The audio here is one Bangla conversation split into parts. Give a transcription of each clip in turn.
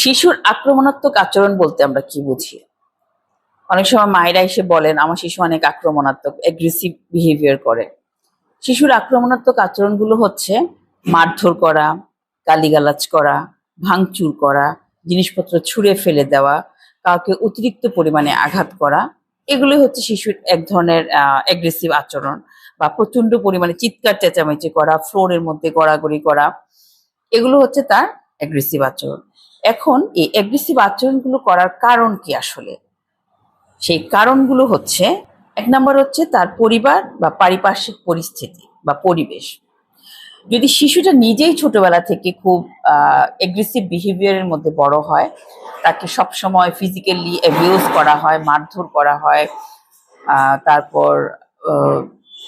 শিশুর আক্রমণাত্মক আচরণ বলতে আমরা কি বুঝি? অনেক সময় মায়েরা এসে বলেন, আমার শিশু অনেক আক্রমণাত্মক এগ্রেসিভ বিহেভিয়ার করে। শিশুর আক্রমণাত্মক আচরণগুলো হচ্ছে মারধর করা, গালিগালাজ করা, ভাঙচুর করা, জিনিসপত্র ছুঁড়ে ফেলে দেওয়া, কাউকে অতিরিক্ত পরিমাণে আঘাত করা। এগুলো হচ্ছে শিশুর এক ধরনের অ্যাগ্রেসিভ আচরণ বা প্রচণ্ড পরিমাণে চিৎকার, চেঁচামেচি করা ফ্লোরের মধ্যে গড়াগড়ি করা। এগুলো হচ্ছে তার অ্যাগ্রেসিভ আচরণ। এখন এই অ্যাগ্রেসিভ আচরণগুলো করার কারণ কি আসলে? সেই কারণগুলো হচ্ছে, এক নম্বর হচ্ছে তার পরিবার বা পারিপার্শ্বিক পরিস্থিতি বা পরিবেশ। যদি শিশুটা নিজেই ছোটবেলা থেকে খুব এগ্রেসিভ বিহেভিয়ারের মধ্যে বড় হয়, তাকে সবসময় ফিজিক্যালি অ্যাবিউজ করা হয়, মারধর করা হয় তারপর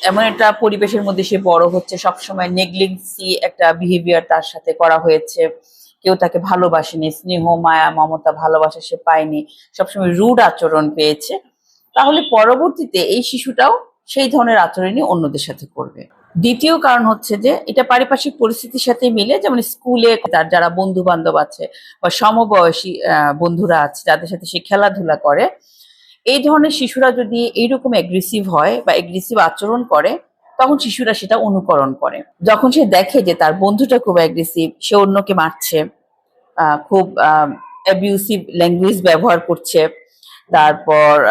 এমন একটা পরিবেশের মধ্যে সে বড় হচ্ছে, সবসময় নেগলেন্সি একটা বিহেভিয়ার তার সাথে করা হয়েছে। কেউ তাকে ভালোবাসেনি, স্নেহ, মায়া, মমতা, ভালোবাসা সে পায়নি, সবসময় রুড আচরণ পেয়েছে। তাহলে পরবর্তীতে এই শিশুটাও সেই ধরনের আচরণই অন্যদের সাথে করবে। দ্বিতীয় কারণ হচ্ছে যে, এটা পারিপার্শ্বিক পরিস্থিতির সাথে মিলে, যেমন স্কুলে তার যারা বন্ধু বান্ধব আছে বা সমবয়সী বন্ধুরা আছে, যাদের সাথে সে খেলাধুলা করে, এই ধরনের শিশুরা যদি এইরকম এগ্রেসিভ হয় বা এগ্রেসিভ আচরণ করে তখন শিশুরা সেটা অনুকরণ করে। যখন সে দেখে যে তার বন্ধুটা খুব অ্যাগ্রেসিভ সে অন্যকে মারছে খুব অ্যাবিউসিভ ল্যাঙ্গুয়েজ ব্যবহার করছে, তারপর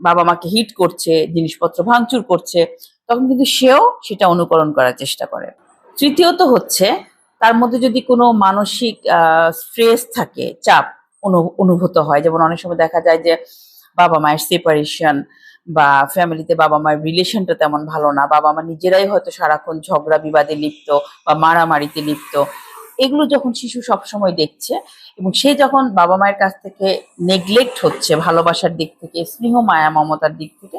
বাবা মাকে হিট করছে, জিনিসপত্র ভাঙচুর করছে, তখন কিন্তু সেও সেটা অনুকরণ করার চেষ্টা করে। তৃতীয়ত হচ্ছে, তার মধ্যে যদি কোনো মানসিক স্ট্রেস থাকে, চাপ অনু- অনুভূত হয়, যেমন অনেক সময় দেখা যায় যে বাবা মায়ের সেপারেশন বা ফ্যামিলিতে বাবা মায়ের রিলেশনটা তেমন ভালো না। বাবা মা নিজেরাই হয়তো সারাক্ষণ ঝগড়া বিবাদে লিপ্ত বা মারামারিতে লিপ্ত। এগুলো যখন শিশু সবসময় দেখছে এবং সে যখন বাবা মায়ের কাছ থেকে নেগলেক্ট হচ্ছে ভালোবাসার দিক থেকে, স্নেহ মায়া মমতার দিক থেকে,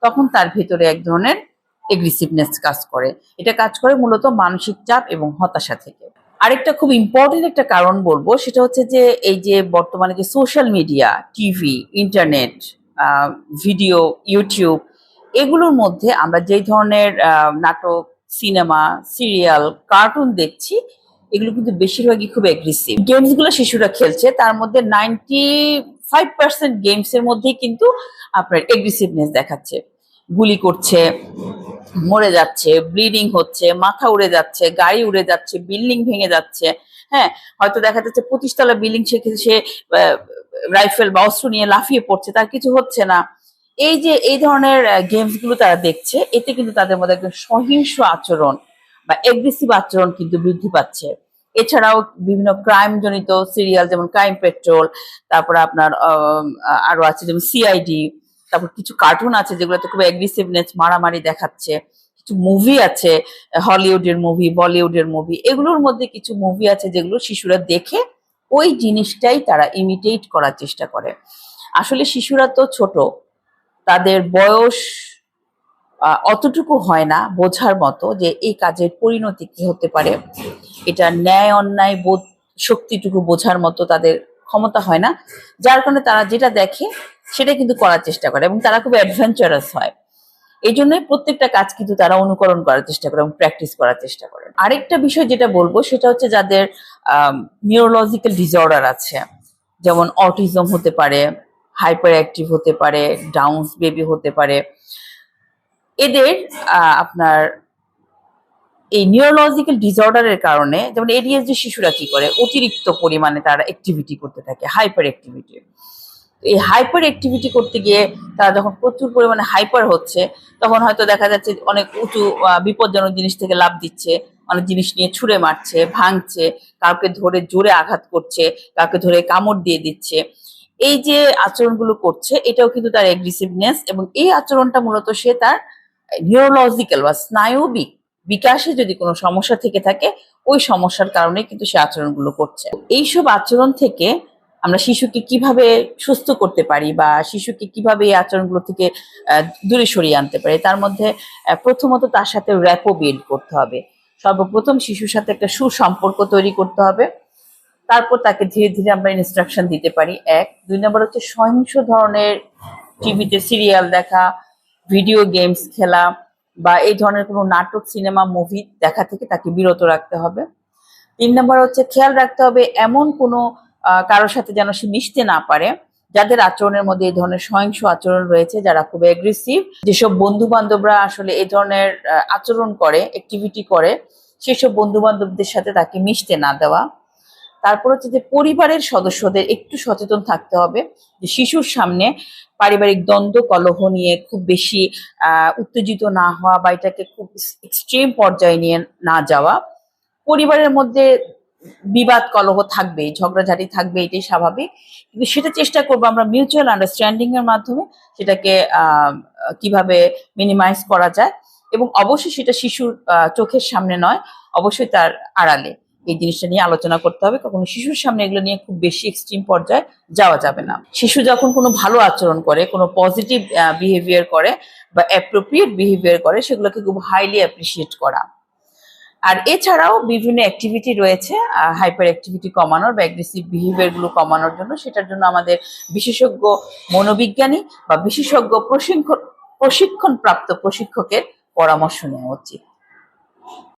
তখন তার ভেতরে এক ধরনের এগ্রেসিভনেস কাজ করে। এটা কাজ করে মূলত মানসিক চাপ এবং হতাশা থেকে। আরেকটা খুব ইম্পর্টেন্ট একটা কারণ বলব, সেটা হচ্ছে যে এই যে বর্তমানে যে social media TV internet video YouTube এগুলোর মধ্যে আমরা যেই ধরনের নাটক সিনেমা সিরিয়াল কার্টুন দেখছি, এগুলো কিন্তু বেশিরভাগই খুব অ্যাগ্রেসিভ গেমসগুলো শিশুরা খেলছে, তার মধ্যে নাইনটি ফাইভ পার্সেন্ট গেমসের মধ্যেই কিন্তু আপনার এগ্রেসিভনেস দেখাচ্ছে। গুলি করছে, মরে যাচ্ছে ব্লিডিং হচ্ছে, মাথা উড়ে যাচ্ছে, গাড়ি উড়ে যাচ্ছে বিল্ডিং ভেঙে যাচ্ছে। হ্যাঁ হয়তো দেখা যাচ্ছে পঁচিশতলা বিল্ডিং সে সে রাইফেল বা অস্ত্র নিয়ে লাফিয়ে পড়ছে, তার কিছু হচ্ছে না। এই যে, এই ধরনের গেমসগুলো তারা দেখছে, এতে কিন্তু তাদের মধ্যে একদম সহিংস আচরণ বা এগ্রেসিভ আচরণ কিন্তু বৃদ্ধি পাচ্ছে। এছাড়াও বিভিন্ন ক্রাইম জনিত সিরিয়াল যেমন ক্রাইম পেট্রোল তারপর আপনার আরও আছে যেমন সিআইডি তারপর কিছু কার্টুন আছে যেগুলোতে খুব অ্যাগ্রেসিভনেস মারামারি দেখাচ্ছে, কিছু মুভি আছে হলিউডের মুভি বলিউডের মুভি এগুলোর মধ্যে কিছু মুভি আছে যেগুলো শিশুরা দেখে ওই জিনিসটাই তারা ইমিটেট করার চেষ্টা করে। আসলে শিশুরা তো ছোট, তাদের বয়স অতটুকু হয় না বোঝার মতো যে এই কাজের পরিণতি কি হতে পারে। এটা ন্যায়, অন্যায়, বোধ, শক্তিটুকু বোঝার মতো তাদের ক্ষমতা হয় না। যার কারণে তারা যেটা দেখে সেটা কিন্তু করার চেষ্টা করে এবং তারা খুব অ্যাডভেঞ্চারাস হয়। এই জন্যই প্রত্যেকটা কাজ কিন্তু তারা অনুকরণ করার চেষ্টা করে এবং প্র্যাকটিস করার চেষ্টা করে। আরেকটা বিষয় যেটা বলব সেটা হচ্ছে যাদের নিউরোলজিক্যাল ডিসঅর্ডার আছে, যেমন অটিজম হতে পারে হাইপার অ্যাক্টিভ হতে পারে ডাউন্স বেবি হতে পারে। এদের আপনার এই নিউরোলজিক্যাল ডিসঅর্ডারের কারণে যেমন এডিএসডি শিশুরা কি করে? অতিরিক্ত পরিমাণে তারা অ্যাক্টিভিটি করতে থাকে হাইপার অ্যাক্টিভিটি এই হাইপার অ্যাক্টিভিটি করতে গিয়ে তারা যখন প্রচুর পরিমাণে হাইপার হচ্ছে, তখন হয়তো দেখা যাচ্ছে অনেক উঁচু বিপজ্জনক জিনিস থেকে লাভ দিচ্ছে। অনেক জিনিস নিয়ে ছুঁড়ে মারছে, ভাঙছে, কাউকে ধরে জোরে আঘাত করছে, কাউকে ধরে কামড় দিয়ে দিচ্ছে। এই যে আচরণগুলো করছে, এটাও কিন্তু তার এগ্রেসিভনেস এবং এই আচরণটা মূলত সে তার নিউরোলজিক্যাল বা স্নায়বিক বিকাশে যদি কোনো সমস্যা থেকে থাকে, ওই সমস্যার কারণে কিন্তু সে আচরণগুলো করছে। এইসব আচরণ থেকে আমরা শিশুকে কীভাবে সুস্থ করতে পারি বা শিশুকে কীভাবে এই আচরণগুলো থেকে দূরে সরিয়ে আনতে পারি, তার মধ্যে প্রথমত তার সাথে র্যাপো বিল্ড করতে হবে। সর্বপ্রথম শিশুর সাথে একটা সুসম্পর্ক তৈরি করতে হবে। তারপর তাকে ধীরে ধীরে আমরা ইনস্ট্রাকশন দিতে পারি। এক। দুই নম্বর হচ্ছে সহিংস ধরনের টিভিতে সিরিয়াল দেখা ভিডিও গেমস খেলা বা এই ধরনের কোনো নাটক সিনেমা মুভি দেখা থেকে তাকে বিরত রাখতে হবে। তিন নম্বর হচ্ছে খেয়াল রাখতে হবে এমন কোনো কারোর সাথে যেন সে মিশতে না পারে। যাদের আচরণের মধ্যে এই ধরনের সহিংস আচরণ রয়েছে, যারা খুব এগ্রেসিভ যেসব বন্ধু বান্ধবরা আসলে এই ধরনের আচরণ করে অ্যাক্টিভিটি করে, সেসব বন্ধু বান্ধবদের সাথে তাকে মিশতে না দেওয়া। তারপর হচ্ছে যে পরিবারের সদস্যদের একটু সচেতন থাকতে হবে, যে শিশুর সামনে পারিবারিক দ্বন্দ্ব, কলহ নিয়ে খুব বেশি উত্তেজিত না হওয়া বা এটাকে খুব এক্সট্রিম পর্যায়ে নিয়ে না যাওয়া। পরিবারের মধ্যে বিবাদ কলহ থাকবে, ঝগড়াঝাটি থাকবে, এটাই স্বাভাবিক। কিন্তু সেটা চেষ্টা করব আমরা মিউচুয়াল আন্ডারস্ট্যান্ডিং এর মাধ্যমে সেটাকে কীভাবে মিনিমাইজ করা যায়। এবং অবশ্যই সেটা শিশুর চোখের সামনে নয়, অবশ্যই তার আড়ালে। এই জিনিসটা নিয়ে আলোচনা করতে হবে। কখনো শিশুর সামনে এগুলো নিয়ে খুব বেশি এক্সট্রিম পর্যায়ে যাওয়া যাবে না। শিশু যখন কোনো ভালো আচরণ করে, কোনো পজিটিভ বিহেভিয়ার করে বা অ্যাপ্রোপ্রিয়েট বিহেভিয়ার করে, সেগুলোকে খুব হাইলি অ্যাপ্রিসিয়েট করা। আর এছাড়াও বিভিন্ন অ্যাক্টিভিটি রয়েছে হাইপার অ্যাক্টিভিটি কমানোর বা অ্যাগ্রেসিভ বিহেভিয়ারগুলো কমানোর জন্য। সেটার জন্য আমাদের বিশেষজ্ঞ মনোবিজ্ঞানী বা বিশেষজ্ঞ প্রশিক্ষণ প্রশিক্ষণপ্রাপ্ত প্রশিক্ষকের পরামর্শ নেওয়া উচিত।